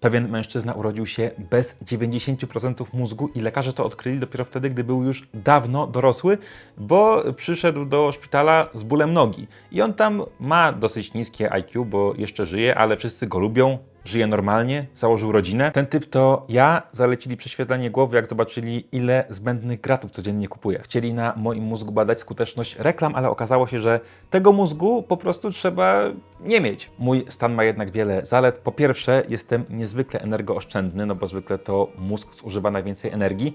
Pewien mężczyzna urodził się bez 90% mózgu i lekarze to odkryli dopiero wtedy, gdy był już dawno dorosły, bo przyszedł do szpitala z bólem nogi. I on tam ma dosyć niskie IQ, bo jeszcze żyje, ale wszyscy go lubią, żyje normalnie, założył rodzinę. Ten typ to ja, zalecili prześwietlenie głowy, jak zobaczyli, ile zbędnych gratów codziennie kupuję. Chcieli na moim mózgu badać skuteczność reklam, ale okazało się, że tego mózgu po prostu trzeba nie mieć. Mój stan ma jednak wiele zalet. Po pierwsze, jestem niezwykle energooszczędny, no bo zwykle to mózg zużywa najwięcej energii,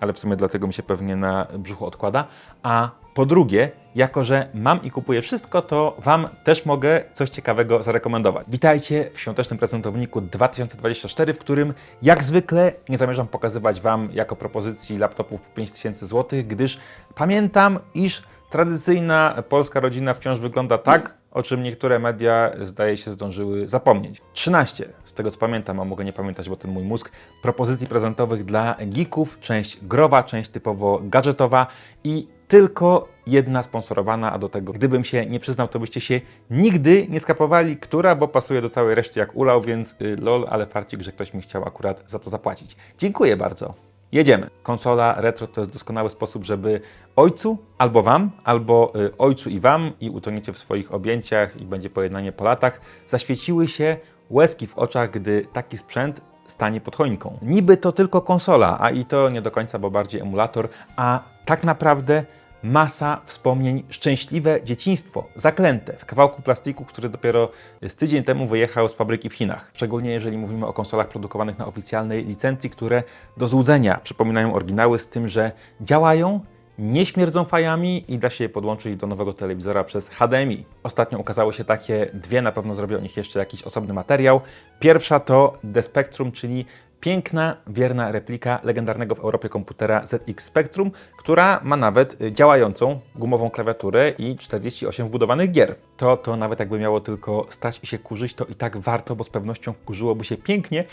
ale w sumie dlatego mi się pewnie na brzuchu odkłada. A po drugie, jako że mam i kupuję wszystko, to Wam też mogę coś ciekawego zarekomendować. Witajcie w świątecznym prezentowniku 2024, w którym jak zwykle nie zamierzam pokazywać Wam jako propozycji laptopów po 5000 zł, gdyż pamiętam, iż tradycyjna polska rodzina wciąż wygląda tak, o czym niektóre media zdaje się zdążyły zapomnieć. 13, z tego co pamiętam, a mogę nie pamiętać, bo ten mój mózg, propozycji prezentowych dla geeków, część growa, część typowo gadżetowa i tylko jedna sponsorowana, a do tego gdybym się nie przyznał, to byście się nigdy nie skapowali, która, bo pasuje do całej reszty jak ulał, więc y, lol, ale farcik, że ktoś mi chciał akurat za to zapłacić. Dziękuję bardzo. Jedziemy. Konsola retro to jest doskonały sposób, żeby ojcu albo wam, albo y, ojcu i wam i utoniecie w swoich objęciach i będzie pojednanie po latach, zaświeciły się łezki w oczach, gdy taki sprzęt stanie pod choinką. Niby to tylko konsola, a i to nie do końca, bo bardziej emulator, a tak naprawdę masa wspomnień, szczęśliwe dzieciństwo, zaklęte w kawałku plastiku, który dopiero z tydzień temu wyjechał z fabryki w Chinach. Szczególnie jeżeli mówimy o konsolach produkowanych na oficjalnej licencji, które do złudzenia przypominają oryginały z tym, że działają, nie śmierdzą fajami i da się je podłączyć do nowego telewizora przez HDMI. Ostatnio ukazały się takie dwie, na pewno zrobię o nich jeszcze jakiś osobny materiał. Pierwsza to The Spectrum, czyli piękna, wierna replika legendarnego w Europie komputera ZX Spectrum, która ma nawet y, działającą gumową klawiaturę i 48 wbudowanych gier. To, to nawet jakby miało tylko stać i się kurzyć, to i tak warto, bo z pewnością kurzyłoby się pięknie,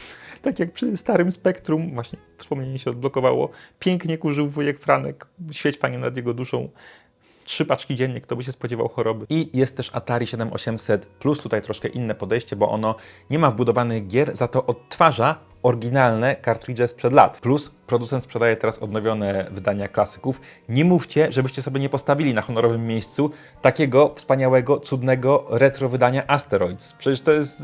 tak jak przy starym Spectrum, właśnie wspomnienie się odblokowało, pięknie kurzył wujek Franek, świeć Panie nad jego duszą, trzy paczki dziennie, kto by się spodziewał choroby. I jest też Atari 7800 Plus, tutaj troszkę inne podejście, bo ono nie ma wbudowanych gier, za to odtwarza oryginalne kartridże sprzed lat. Plus producent sprzedaje teraz odnowione wydania klasyków. Nie mówcie, żebyście sobie nie postawili na honorowym miejscu takiego wspaniałego, cudnego retro wydania Asteroids. Przecież to jest...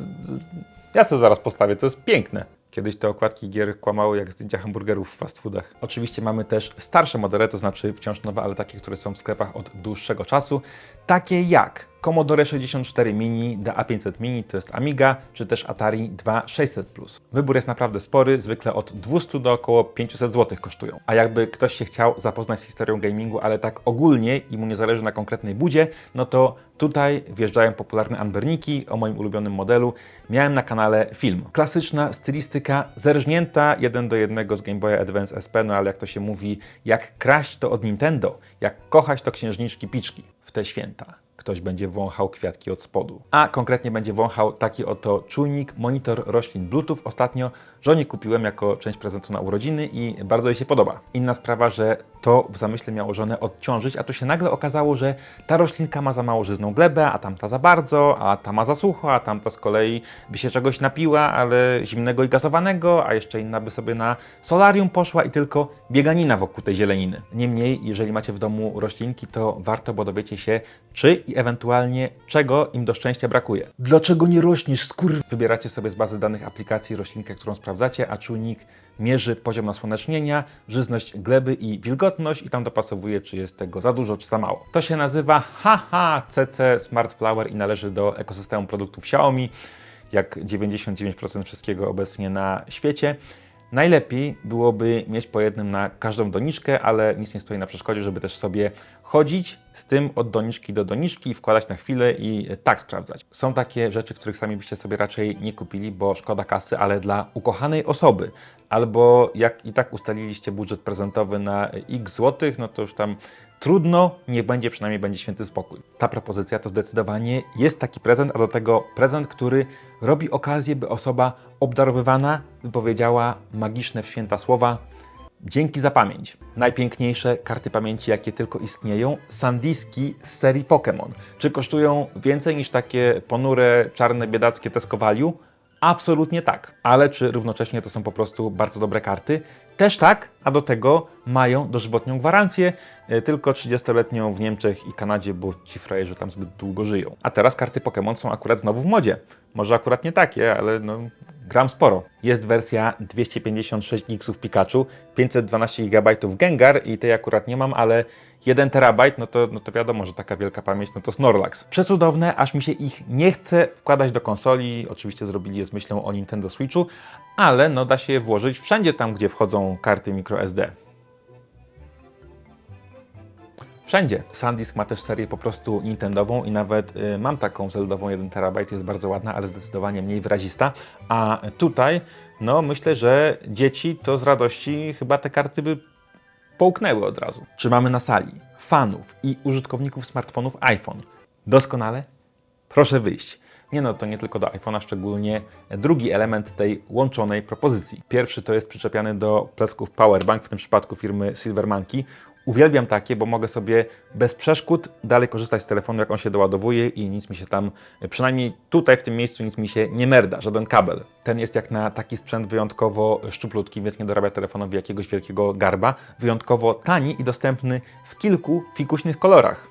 Ja sobie zaraz postawię, to jest piękne. Kiedyś te okładki gier kłamały jak zdjęcia hamburgerów w fast foodach. Oczywiście mamy też starsze modele, to znaczy wciąż nowe, ale takie, które są w sklepach od dłuższego czasu. Takie jak Commodore 64 Mini, The A500 Mini, to jest Amiga, czy też Atari 2600 Plus. Wybór jest naprawdę spory, zwykle od 200 do około 500 zł kosztują. A jakby ktoś się chciał zapoznać z historią gamingu, ale tak ogólnie i mu nie zależy na konkretnej budzie, no to tutaj wjeżdżają popularne amberniki o moim ulubionym modelu. Miałem na kanale film. Klasyczna stylistyka, zerżnięta jeden do jednego z Game Boya Advance SP, no ale jak to się mówi, jak kraść to od Nintendo, jak kochać to księżniczki piczki w te święta ktoś będzie wąchał kwiatki od spodu. A konkretnie będzie wąchał taki oto czujnik, monitor roślin Bluetooth. Ostatnio żonie kupiłem jako część prezentu na urodziny i bardzo jej się podoba. Inna sprawa, że to w zamyśle miało żonę odciążyć, a tu się nagle okazało, że ta roślinka ma za mało żyzną glebę, a tamta za bardzo, a ta ma za sucho, a tamta z kolei by się czegoś napiła, ale zimnego i gazowanego, a jeszcze inna by sobie na solarium poszła i tylko bieganina wokół tej zieleniny. Niemniej, jeżeli macie w domu roślinki, to warto, bo dowiecie się, czy i ewentualnie czego im do szczęścia brakuje. Dlaczego nie rośniesz, skur... Wybieracie sobie z bazy danych aplikacji roślinkę, którą sprawdzacie, a czujnik mierzy poziom nasłonecznienia, żyzność gleby i wilgotność i tam dopasowuje, czy jest tego za dużo, czy za mało. To się nazywa HHCC Smart Flower i należy do ekosystemu produktów Xiaomi, jak 99% wszystkiego obecnie na świecie. Najlepiej byłoby mieć po jednym na każdą doniczkę, ale nic nie stoi na przeszkodzie, żeby też sobie chodzić z tym od doniczki do doniczki, wkładać na chwilę i tak sprawdzać. Są takie rzeczy, których sami byście sobie raczej nie kupili, bo szkoda kasy, ale dla ukochanej osoby, albo jak i tak ustaliliście budżet prezentowy na x złotych, no to już tam trudno, nie będzie, przynajmniej będzie święty spokój. Ta propozycja to zdecydowanie jest taki prezent, a do tego prezent, który robi okazję, by osoba obdarowywana wypowiedziała magiczne święta słowa Dzięki za pamięć. Najpiękniejsze karty pamięci, jakie tylko istnieją, sandiski z serii Pokémon. Czy kosztują więcej niż takie ponure, czarne, biedackie Tesco Value? Absolutnie tak. Ale czy równocześnie to są po prostu bardzo dobre karty? Też tak, a do tego mają dożywotnią gwarancję, e, tylko 30-letnią w Niemczech i Kanadzie, bo ci frajerzy tam zbyt długo żyją. A teraz karty Pokémon są akurat znowu w modzie. Może akurat nie takie, ale no, gram sporo. Jest wersja 256 gigsów Pikachu, 512 GB Gengar i tej akurat nie mam, ale 1 terabajt, no to, no to wiadomo, że taka wielka pamięć, no to Snorlax. Przecudowne, aż mi się ich nie chce wkładać do konsoli. Oczywiście zrobili je z myślą o Nintendo Switchu, ale no da się je włożyć wszędzie tam, gdzie wchodzą karty microSD. Wszędzie. SanDisk ma też serię po prostu Nintendową i nawet y, mam taką Zeldową 1 TB, jest bardzo ładna, ale zdecydowanie mniej wyrazista. A tutaj, no myślę, że dzieci to z radości chyba te karty by połknęły od razu. Czy mamy na sali fanów i użytkowników smartfonów iPhone? Doskonale? Proszę wyjść. Nie no, to nie tylko do iPhone'a, szczególnie drugi element tej łączonej propozycji. Pierwszy to jest przyczepiany do plecków powerbank, w tym przypadku firmy Silver Monkey. Uwielbiam takie, bo mogę sobie bez przeszkód dalej korzystać z telefonu, jak on się doładowuje i nic mi się tam, przynajmniej tutaj w tym miejscu, nic mi się nie merda, żaden kabel. Ten jest jak na taki sprzęt wyjątkowo szczuplutki, więc nie dorabia telefonowi jakiegoś wielkiego garba. Wyjątkowo tani i dostępny w kilku fikuśnych kolorach.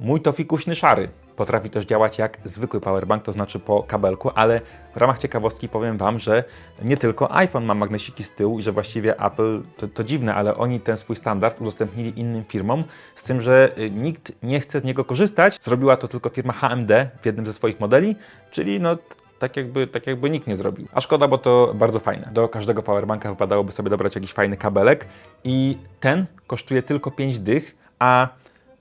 Mój to fikuśny szary. Potrafi też działać jak zwykły powerbank, to znaczy po kabelku, ale w ramach ciekawostki powiem Wam, że nie tylko iPhone ma magnesiki z tyłu i że właściwie Apple, to, to dziwne, ale oni ten swój standard udostępnili innym firmom, z tym, że y, nikt nie chce z niego korzystać. Zrobiła to tylko firma HMD w jednym ze swoich modeli, czyli no tak jakby, tak jakby nikt nie zrobił. A szkoda, bo to bardzo fajne. Do każdego powerbanka wypadałoby sobie dobrać jakiś fajny kabelek i ten kosztuje tylko 5 dych, a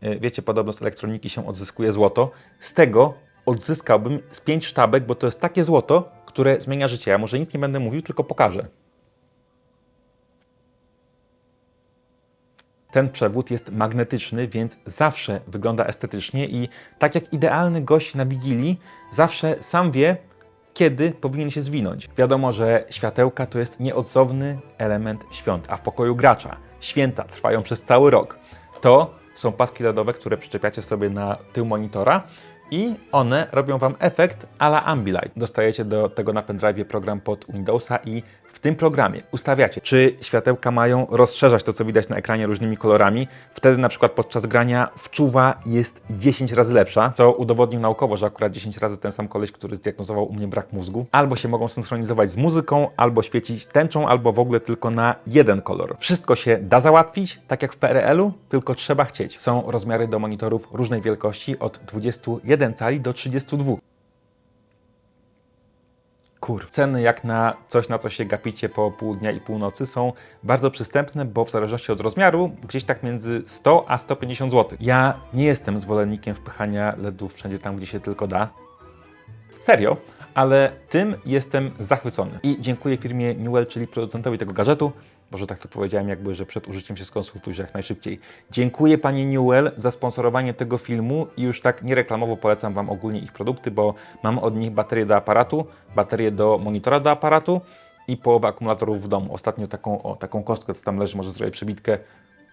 y, wiecie, podobno z elektroniki się odzyskuje złoto. Z tego odzyskałbym z 5 sztabek, bo to jest takie złoto, które zmienia życie. Ja może nic nie będę mówił, tylko pokażę. Ten przewód jest magnetyczny, więc zawsze wygląda estetycznie i tak jak idealny gość na wigilii, zawsze sam wie, kiedy powinien się zwinąć. Wiadomo, że światełka to jest nieodzowny element świąt, a w pokoju gracza święta trwają przez cały rok. To są paski LEDowe, które przyczepiacie sobie na tył monitora i one robią Wam efekt a la Ambilight. Dostajecie do tego na pendrive program pod Windowsa i w tym programie ustawiacie, czy światełka mają rozszerzać to, co widać na ekranie różnymi kolorami. Wtedy na przykład podczas grania wczuwa jest 10 razy lepsza, co udowodnił naukowo, że akurat 10 razy ten sam koleś, który zdiagnozował u mnie brak mózgu. Albo się mogą synchronizować z muzyką, albo świecić tęczą, albo w ogóle tylko na jeden kolor. Wszystko się da załatwić, tak jak w PRL-u, tylko trzeba chcieć. Są rozmiary do monitorów różnej wielkości, od 21 cali do 32. Kur. Ceny jak na coś, na co się gapicie po pół dnia i północy są bardzo przystępne, bo w zależności od rozmiaru gdzieś tak między 100 a 150 zł. Ja nie jestem zwolennikiem wpychania LEDów wszędzie tam, gdzie się tylko da. Serio, ale tym jestem zachwycony. I dziękuję firmie Newell, czyli producentowi tego gadżetu. Może tak to powiedziałem, jakby, że przed użyciem się skonsultujcie jak najszybciej. Dziękuję Pani Newell za sponsorowanie tego filmu i już tak niereklamowo polecam Wam ogólnie ich produkty, bo mam od nich baterię do aparatu, baterię do monitora do aparatu i połowę akumulatorów w domu. Ostatnio taką, o, taką kostkę, co tam leży, może zrobię przebitkę.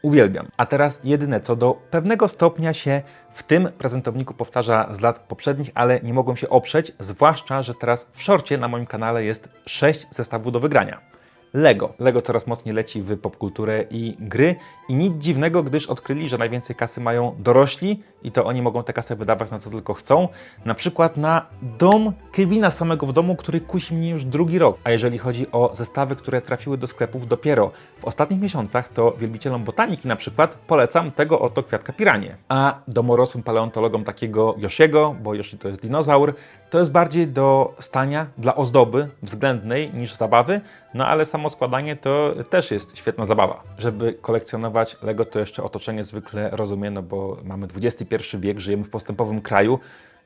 Uwielbiam. A teraz jedyne, co do pewnego stopnia się w tym prezentowniku powtarza z lat poprzednich, ale nie mogłem się oprzeć, zwłaszcza, że teraz w szorcie na moim kanale jest 6 zestawów do wygrania. Lego. Lego coraz mocniej leci w popkulturę i gry i nic dziwnego, gdyż odkryli, że najwięcej kasy mają dorośli i to oni mogą tę kasę wydawać na co tylko chcą. Na przykład na dom Kevina samego w domu, który kusi mnie już drugi rok. A jeżeli chodzi o zestawy, które trafiły do sklepów dopiero w ostatnich miesiącach, to wielbicielom botaniki na przykład polecam tego oto kwiatka piranie. A domorosłym paleontologom takiego Yoshiego, bo Yoshi to jest dinozaur, to jest bardziej do stania dla ozdoby względnej niż zabawy, no ale samo składanie to też jest świetna zabawa. Żeby kolekcjonować Lego, to jeszcze otoczenie zwykle rozumie, no bo mamy XXI wiek, żyjemy w postępowym kraju,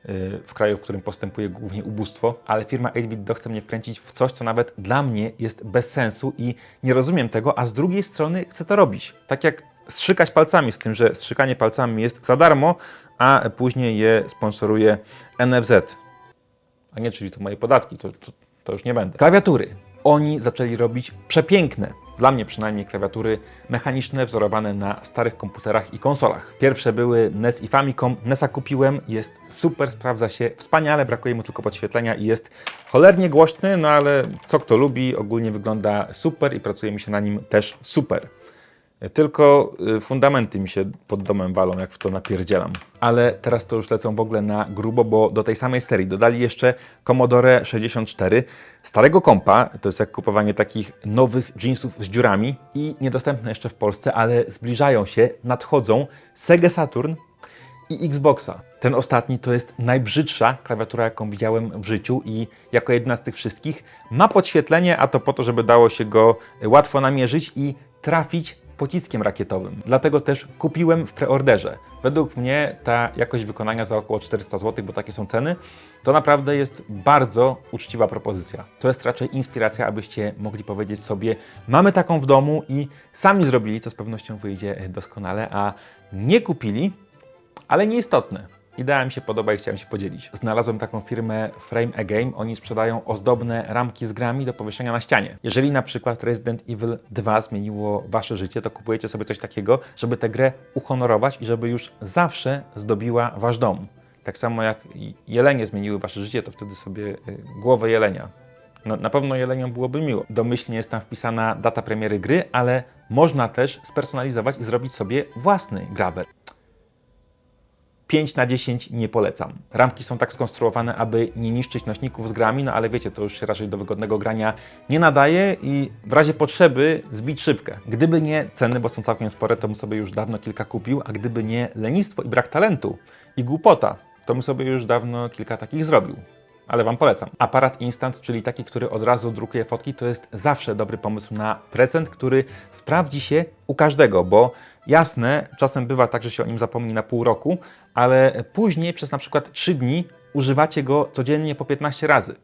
yy, w kraju, w którym postępuje głównie ubóstwo, ale firma 8-bit chce mnie wkręcić w coś, co nawet dla mnie jest bez sensu i nie rozumiem tego, a z drugiej strony chcę to robić. Tak jak strzykać palcami, z tym, że strzykanie palcami jest za darmo, a później je sponsoruje NFZ. A nie, czyli to moje podatki, to, to, to już nie będę. Klawiatury. Oni zaczęli robić przepiękne. dla mnie przynajmniej, klawiatury mechaniczne wzorowane na starych komputerach i konsolach. Pierwsze były NES i Famicom. NESa kupiłem, jest super, sprawdza się wspaniale, brakuje mu tylko podświetlenia i jest cholernie głośny, no ale co kto lubi, ogólnie wygląda super i pracuje mi się na nim też super. Tylko y, fundamenty mi się pod domem walą, jak w to napierdzielam. Ale teraz to już lecą w ogóle na grubo, bo do tej samej serii dodali jeszcze Commodore 64, starego kompa, to jest jak kupowanie takich nowych jeansów z dziurami i niedostępne jeszcze w Polsce, ale zbliżają się, nadchodzą Sega Saturn i Xboxa. Ten ostatni to jest najbrzydsza klawiatura, jaką widziałem w życiu i jako jedna z tych wszystkich ma podświetlenie, a to po to, żeby dało się go łatwo namierzyć i trafić pociskiem rakietowym. Dlatego też kupiłem w preorderze. Według mnie ta jakość wykonania za około 400 zł, bo takie są ceny, to naprawdę jest bardzo uczciwa propozycja. To jest raczej inspiracja, abyście mogli powiedzieć sobie, mamy taką w domu i sami zrobili, co z pewnością wyjdzie doskonale, a nie kupili, ale nieistotne. Idea mi się podoba i chciałem się podzielić. Znalazłem taką firmę Frame a Game. Oni sprzedają ozdobne ramki z grami do powieszenia na ścianie. Jeżeli na przykład Resident Evil 2 zmieniło wasze życie, to kupujecie sobie coś takiego, żeby tę grę uhonorować i żeby już zawsze zdobiła wasz dom. Tak samo jak jelenie zmieniły wasze życie, to wtedy sobie y, głowę jelenia. No, na pewno jeleniom byłoby miło. Domyślnie jest tam wpisana data premiery gry, ale można też spersonalizować i zrobić sobie własny graber. 5 na 10 nie polecam. Ramki są tak skonstruowane, aby nie niszczyć nośników z grami, no ale wiecie, to już się raczej do wygodnego grania nie nadaje i w razie potrzeby zbić szybkę. Gdyby nie ceny, bo są całkiem spore, to bym sobie już dawno kilka kupił, a gdyby nie lenistwo i brak talentu i głupota, to bym sobie już dawno kilka takich zrobił ale Wam polecam. Aparat Instant, czyli taki, który od razu drukuje fotki, to jest zawsze dobry pomysł na prezent, który sprawdzi się u każdego, bo jasne, czasem bywa tak, że się o nim zapomni na pół roku, ale później przez na przykład 3 dni używacie go codziennie po 15 razy.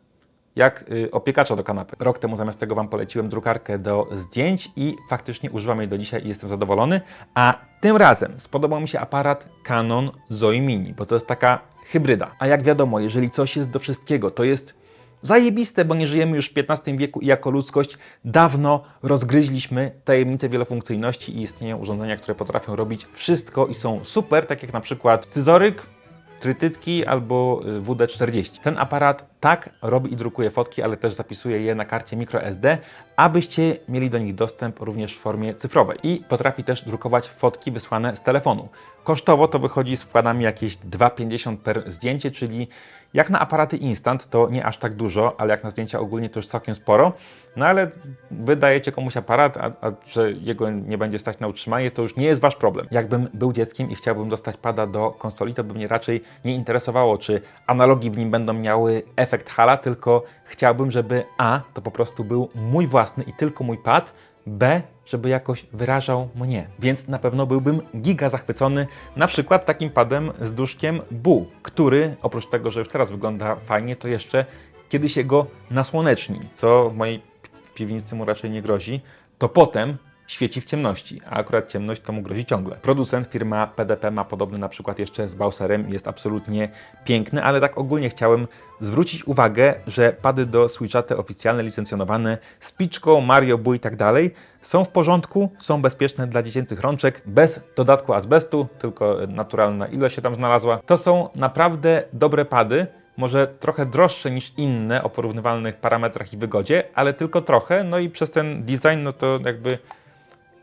Jak y, opiekacza do kanapy. Rok temu zamiast tego Wam poleciłem drukarkę do zdjęć i faktycznie używam jej do dzisiaj i jestem zadowolony. A tym razem spodobał mi się aparat Canon Zoe Mini, bo to jest taka hybryda. A jak wiadomo, jeżeli coś jest do wszystkiego, to jest zajebiste, bo nie żyjemy już w XV wieku i jako ludzkość dawno rozgryźliśmy tajemnicę wielofunkcyjności i istnieją urządzenia, które potrafią robić wszystko i są super, tak jak na przykład scyzoryk, trytytki albo y, WD-40. Ten aparat tak robi i drukuje fotki, ale też zapisuje je na karcie microSD, abyście mieli do nich dostęp również w formie cyfrowej. I potrafi też drukować fotki wysłane z telefonu. Kosztowo to wychodzi z wkładami jakieś 2,50 per zdjęcie, czyli jak na aparaty instant to nie aż tak dużo, ale jak na zdjęcia ogólnie to już całkiem sporo. No ale wydajecie komuś aparat, a, a że jego nie będzie stać na utrzymanie, to już nie jest wasz problem. Jakbym był dzieckiem i chciałbym dostać pada do konsoli, to by mnie raczej nie interesowało, czy analogi w nim będą miały efekt hala, tylko chciałbym, żeby A to po prostu był mój własny i tylko mój pad, B, żeby jakoś wyrażał mnie. Więc na pewno byłbym giga zachwycony na przykład takim padem z duszkiem Bu, który oprócz tego, że już teraz wygląda fajnie, to jeszcze kiedy się go nasłoneczni, co w mojej piwnicy mu raczej nie grozi, to potem świeci w ciemności, a akurat ciemność to mu grozi ciągle. Producent, firma PDP ma podobny na przykład jeszcze z Bowserem, jest absolutnie piękny, ale tak ogólnie chciałem zwrócić uwagę, że pady do Switcha te oficjalne, licencjonowane z Piczką, Mario, Bu i tak dalej są w porządku, są bezpieczne dla dziecięcych rączek, bez dodatku azbestu, tylko naturalna ilość się tam znalazła. To są naprawdę dobre pady, może trochę droższe niż inne o porównywalnych parametrach i wygodzie, ale tylko trochę, no i przez ten design, no to jakby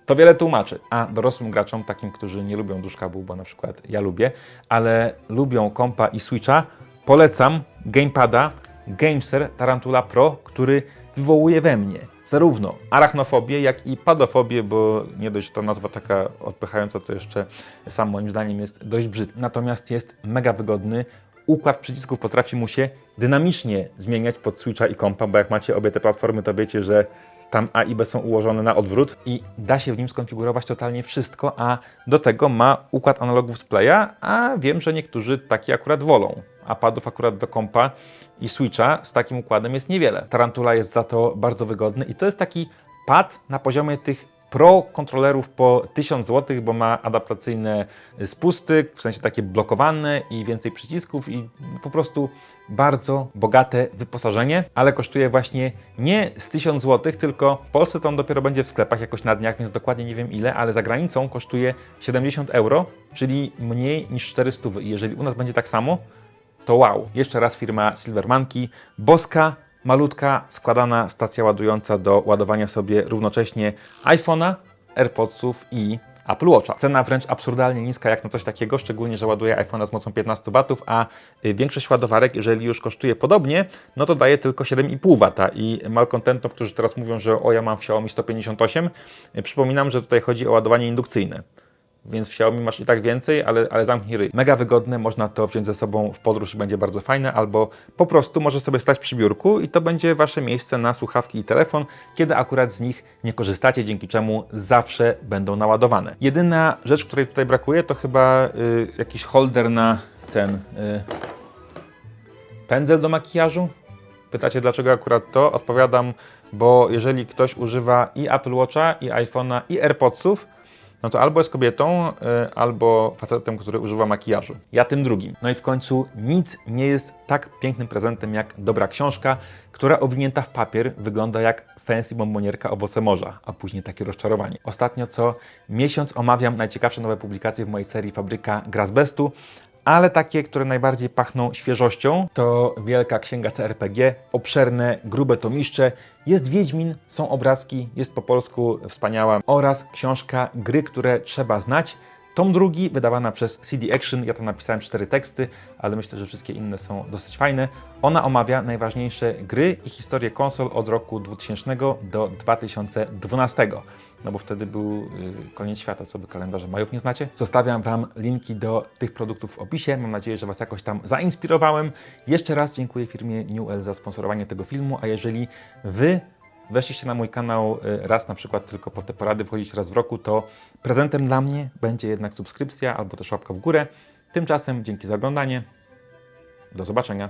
to wiele tłumaczy. A dorosłym graczom, takim, którzy nie lubią duszka bo na przykład ja lubię, ale lubią kompa i switcha, polecam gamepada Gameser Tarantula Pro, który wywołuje we mnie zarówno arachnofobię, jak i padofobię, bo nie dość, ta nazwa taka odpychająca, to jeszcze sam moim zdaniem jest dość brzydki. Natomiast jest mega wygodny, układ przycisków potrafi mu się dynamicznie zmieniać pod Switcha i kompa, bo jak macie obie te platformy, to wiecie, że tam A i B są ułożone na odwrót i da się w nim skonfigurować totalnie wszystko, a do tego ma układ analogów z playa, a wiem, że niektórzy taki akurat wolą. A padów akurat do kompa i Switcha z takim układem jest niewiele. Tarantula jest za to bardzo wygodny i to jest taki pad na poziomie tych Pro kontrolerów po 1000 zł, bo ma adaptacyjne spusty, w sensie takie blokowane i więcej przycisków i po prostu bardzo bogate wyposażenie, ale kosztuje właśnie nie z 1000 zł, tylko w Polsce to on dopiero będzie w sklepach jakoś na dniach, więc dokładnie nie wiem ile, ale za granicą kosztuje 70 euro, czyli mniej niż 400. I jeżeli u nas będzie tak samo, to wow. Jeszcze raz firma Silvermanki, boska, malutka, składana stacja ładująca do ładowania sobie równocześnie iPhone'a, AirPodsów i Apple Watcha. Cena wręcz absurdalnie niska jak na coś takiego, szczególnie, że ładuje iPhone'a z mocą 15 W, a y, większość ładowarek, jeżeli już kosztuje podobnie, no to daje tylko 7,5 W. I malkontentom, którzy teraz mówią, że o ja mam w Xiaomi 158, y, przypominam, że tutaj chodzi o ładowanie indukcyjne. Więc w Xiaomi masz i tak więcej, ale, ale zamknij ryj. Mega wygodne, można to wziąć ze sobą w podróż i będzie bardzo fajne, albo po prostu może sobie stać przy biurku i to będzie Wasze miejsce na słuchawki i telefon, kiedy akurat z nich nie korzystacie, dzięki czemu zawsze będą naładowane. Jedyna rzecz, której tutaj brakuje, to chyba y, jakiś holder na ten y, pędzel do makijażu. Pytacie, dlaczego akurat to? Odpowiadam, bo jeżeli ktoś używa i Apple Watcha, i iPhone'a, i AirPodsów, no to albo jest kobietą, y, albo facetem, który używa makijażu. Ja tym drugim. No i w końcu nic nie jest tak pięknym prezentem jak dobra książka, która owinięta w papier wygląda jak fancy bombonierka owoce morza, a później takie rozczarowanie. Ostatnio co miesiąc omawiam najciekawsze nowe publikacje w mojej serii Fabryka Grasbestu, ale takie, które najbardziej pachną świeżością, to Wielka Księga CRPG, obszerne, grube tomiszcze, jest Wiedźmin, są obrazki, jest po polsku wspaniała oraz książka Gry, które trzeba znać. Tom drugi, wydawana przez CD Action, ja tam napisałem cztery teksty, ale myślę, że wszystkie inne są dosyć fajne. Ona omawia najważniejsze gry i historię konsol od roku 2000 do 2012. No bo wtedy był y, koniec świata, co wy kalendarze majów nie znacie. Zostawiam Wam linki do tych produktów w opisie. Mam nadzieję, że Was jakoś tam zainspirowałem. Jeszcze raz dziękuję firmie Newell za sponsorowanie tego filmu, a jeżeli Wy weszliście na mój kanał y, raz na przykład tylko po te porady wchodzić raz w roku, to prezentem dla mnie będzie jednak subskrypcja albo też łapka w górę. Tymczasem dzięki za oglądanie. Do zobaczenia.